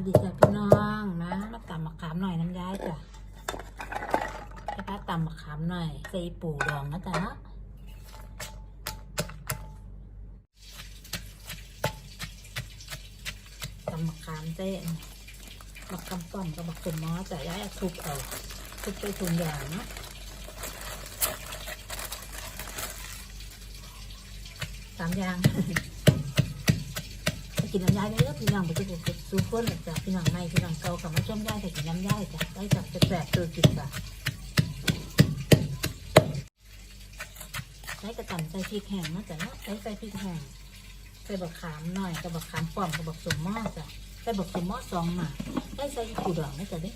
วัสดีจ้ะพี่น้องนะมาตำมะขามหน่อยน้ำย้ายจ้ะให้ป้าตำมะขามหน่อยใส่ปูดองนะจ๊ะตำมะขามเจ๊มะขามป้อมกับมะขามมอจ้ะย้ายทุบเอาทุบไปถุงยางนะสามอย่าง กินน้ำยายได้แล้วพี่น้องไปกินซูเปอร์หลังจากพี่น้องไม่พี่น้องเก่ากับมาชมยายแต่กินน้ำยาจ้ะได้จับจะแสบตัวกินจ้ะใช้กระต่ำใส่พริกแห้งนะจ๊ะเนาะใช้ใส่พริกแห้งใส่บักขามหน่อยกับบักขามป้อมกับบักสมหม้อจ้ะใส่บักสมหม้อสองหมาได้ใส่ปูดองนะจ๊ะเด้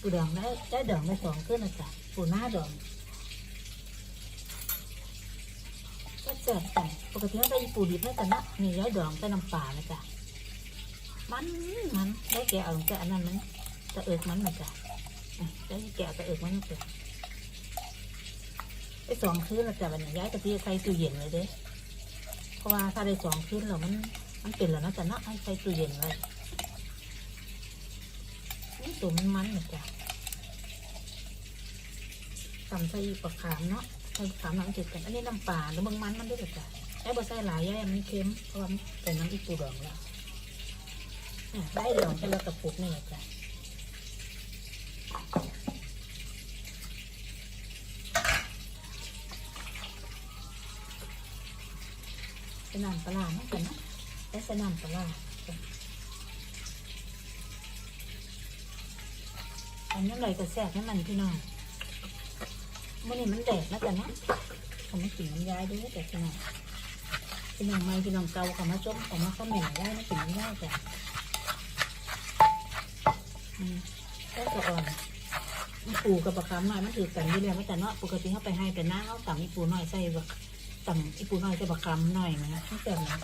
ปูดองได้ได้ดองได้สองขึ้นนะจ๊ะปูหน้าดอง ก็แสบแต่ปกติเราได้ปูดิบนะจ๊ะเนะนี่ย้ายดองใส่น้ำปลานะจ๊ะมันมันได้แกะเอาแต่อันนั้นมันตะเอิกมันนะจ๊ะอะได้แกะตะเอิกมันนะจ๊ะไอ้สองคืนละจ้ะวันนี้ย้ายกะทิใส่ตู้เย็นเลยเด้เพราะว่าถ้าได้สองคืนแล้วมันมันเป็นแล้วนะจ๊ะนะให้ใส่ตู้เย็นไว้นี่ตัวมันมันนะจ๊ะตำใส่ปลาขามเนาะ สามหลังจิตกัน อันนี้น้ำปลาแล้วบางมันมันด้วยจ้ะไอ้บ่ใส่หลายแย่มันเค็มเพราะว่ามันเป็นน้ำอีปูดองแล้วอะได้ดองเป็นแล้วกระปุกนี่แหละจ้ะเป็นน้ำปลาเนาะกันนะได้ใส่น้ำปลาร้าจ้ะอันนี้เลยก็แซ่บให้มันพี่น้อง มื่อนี้มันแดดนะจ๊ะนะผมไม่กินน้ำยายด้วยแต่พี่น้องพี่น้องไม่พี่น้องเกาเขามาจมเขามาเขาเหม็นได้ไม่กินน้ำยายจ้ะอืมก็จะอ่อนปูกับปลาคำหน่อยมันถือกันอยู่แล้วไม่แต่เนาะปกติเขาไปให้แต่หน้าเขาต่ำอีปูหน่อยใส่แบักต่ำอีปูหน่อยใส่ปลาคำหน่อยนะไม่แต่นะ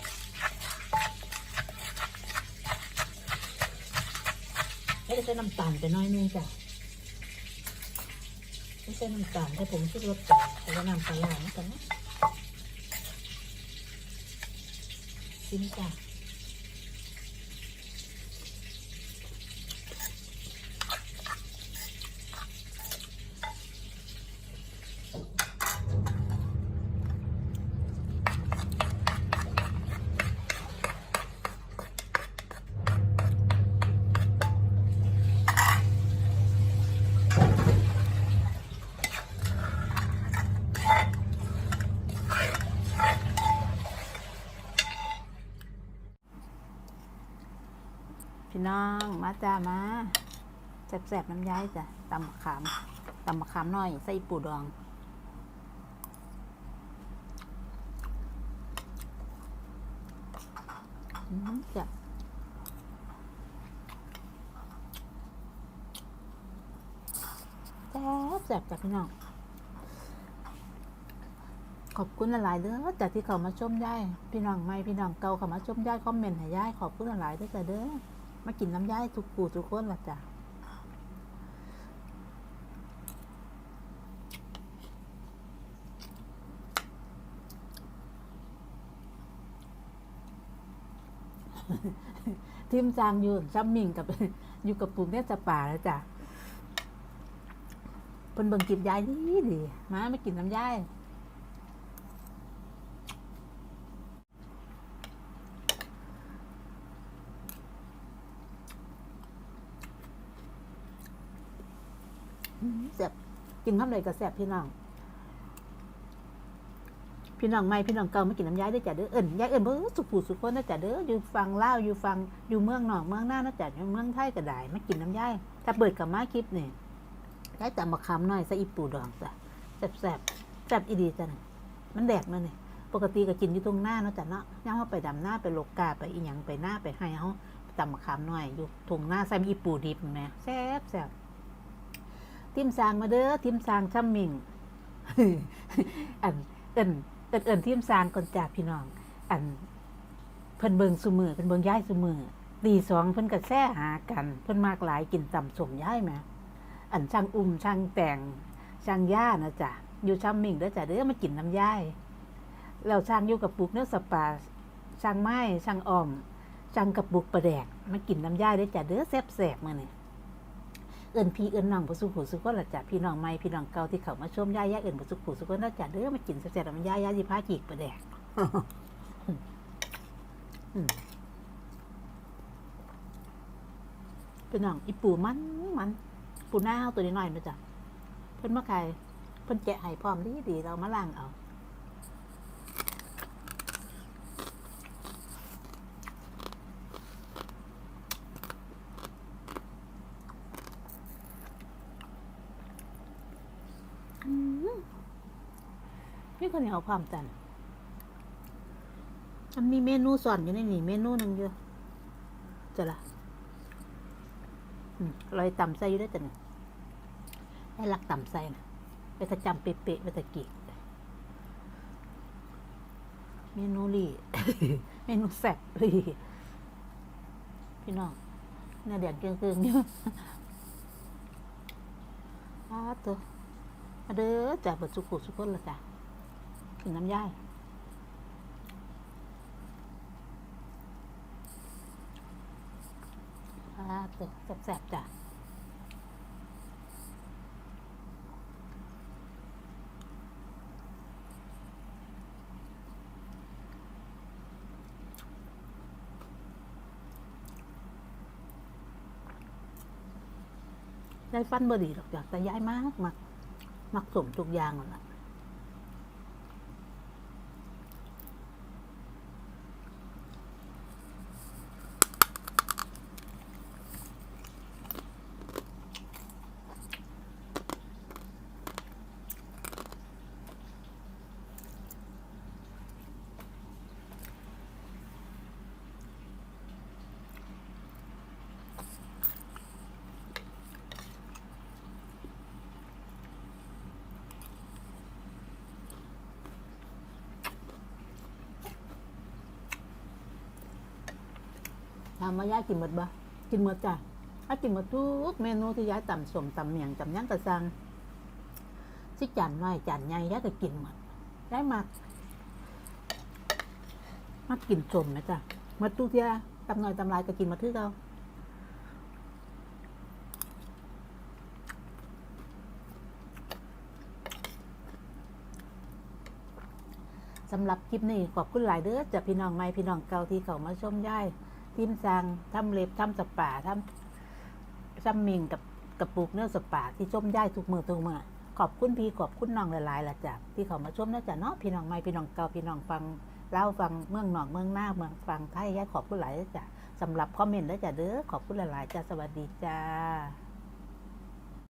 แล้วจะใส่น้ำตาลไปหน้อยนึงจ้ะ ไม่ใช่น้ำตาลแต่ผมชุดรสจ้ะแต่ว่าน้ำปลาร้านะแต่เนะชิมจ้ะ น้องมาจ้ามาแสบๆน้ำย้ายจ้ะตำมะขามตำมะขามหน่อยใส่ปูดองอืมจ้ะแซ่บแซ่บจ้ะพี่น้องขอบคุณหลายเด้อจากที่เขามาชมย่ายพี่น้องใหม่พี่น้องเก่าเขามาชมย่ายคอมเมนต์ให้ย่ายขอบคุณหลายเด้อจ้ะเด้อ มากินน้ำย่ายทุกกูทุกคนละจ้ะทีมจางอยู่ซัมมิงกับอยู่กับปุ่มเนี่ยจะป่าแล้วจ้ะเพิ่นเบิ่งกิบยายดีดีมาไม่กินน้ำยาย แซ่บกินข้าวเลยก็แซ่บพี่น้อง พี่น้องไม่พี่น้องเก่าไม่กินน้ำย้ายได้จ้ะเด้อเอิญย้ายเอิญเบ่สุขผูสุขคนนะจ้ะเด้ออยู่ฟังเล่าอยู่ฟังอยู่เมืองนอกเมืองหน้านะจ้ะอยู่เมืองไทยก็ได้ไม่กินน้ำย้ายถ้าเปิดกับมาคลิปนี่ย้ายแต่มาคำหน่อยใส่อีปูดองจ้ะแซ่บแซ่บแซ่บอีดีจ้ะมันแดกมาเนี่ยปกติก็กินอยู่ตรงหน้าเนาะจ้ะเนาะย่างเขาไปดำหน้าไปโลกาไปอีหยังไปหน้าไปให้เขาตำมะขามหน่อยอยู่ตรงหน้าใส่อีปูดิบแม่แซ่บแซ่บ ทิมสางมาเด้อทิมสางช่ำมิงอันเอินเอินเอินทิมสางก่อนจากพี่น้อง อันเพิ่นเบิงสุมือเพิ่นเบิงย้ายสุมือตีสองเพิ่นก็แซ่หากัน เพิ่นมากหลายกินต่ำสมย้ายไหมอันช่างอุ้มช่างแต่งช่างย่านะจ๊ะอยู่ช่ำมิงเด้อจ้ะเด้อมากินน้ำย่ายแล้วช่างอยู่กับปุกเนื้อสปาช่างไม้ช่างอ่อมจังกับบุกประแดกมากินน้ำย่ายได้อจ้ะเด้อแซ่บแสบมาเนี่ย เอิญพี่เอิญน้องผู้สุขุสุขคนละจ้ะพี่น้องใหม่พี่น้องเก่าที่เขามาชมย่ายย่าเอิญผู้สุขุสุขคนละจ้ะเด้อมากินแซ่บๆน้ำย่ายย่าสิพาจีกประแดกอืมพี่น้องอีปูมันมันปูหน้าเอาตัวนี้หน่อยมาจ้ะเพิ่นมาไก่เพิ่นแกะให้พร้อมดีดีๆเรามาล้างเอา อืม นี่คนเหนียวความจันมันมีเมนูสอนอยู่ในนี่เมนูหนึ่งอยู่จะละอืมลอยต่ำใส่อยู่ได้จ้ะเนี่ยให้รักต่ำใส่นะไปตะจำเป๊ะๆไปตะกี้เมนูลี่เมนูแซ่บลี่พี่น้องเนื้อเดียนเกลืองๆอยู่อ้าตัวมาเด้อจ้ะเบิดสุขุสุขคนละจ้ะ กินน้ำย่ายอ่าตัวแสบๆจ้ะยายฟันบดีหรอกจ้ะแต่ยายมากมากมักสมทุกอย่างนั่นแหละถามว่ายายกินหมดบ่กินหมดจ้ะถ้ากินหมดทุกเมนูที่ยายต่ำสมต่ำเมียงจำยังกระซังสิจานน้อยจานใหญ่ยายก็กินหมดยายมักมักกินสมไหมจ้ะหมดทุกเที่ยตำน้อยตำลายก็กินหมาทื่เราสำหรับคลิปนี้ขอบคุณหลายเด้อจากพี่น้องใหม่พี่น้องเก่าที่เขามาชมย่าย ทิมซังทำเล็บทำสปาทำทำมิงกับกระปุกเนื้อสปาที่ชมย่ายทุกมือทุกมือขอบคุณพี่ขอบคุณน้องหลายๆละจ้ะที่เขามาชมนะจ้ะเนาะพี่น้องใหม่พี่น้องเก่าพี่น้องฟังเล่าฟังเมืองหนองเมืองหน้าเมืองฟังไทยย่ายขอบคุณหลายละจ้ะสำหรับคอมเมนต์ละจ้ะเด้อขอบคุณหลายๆจ้ะสวัสดีจ้า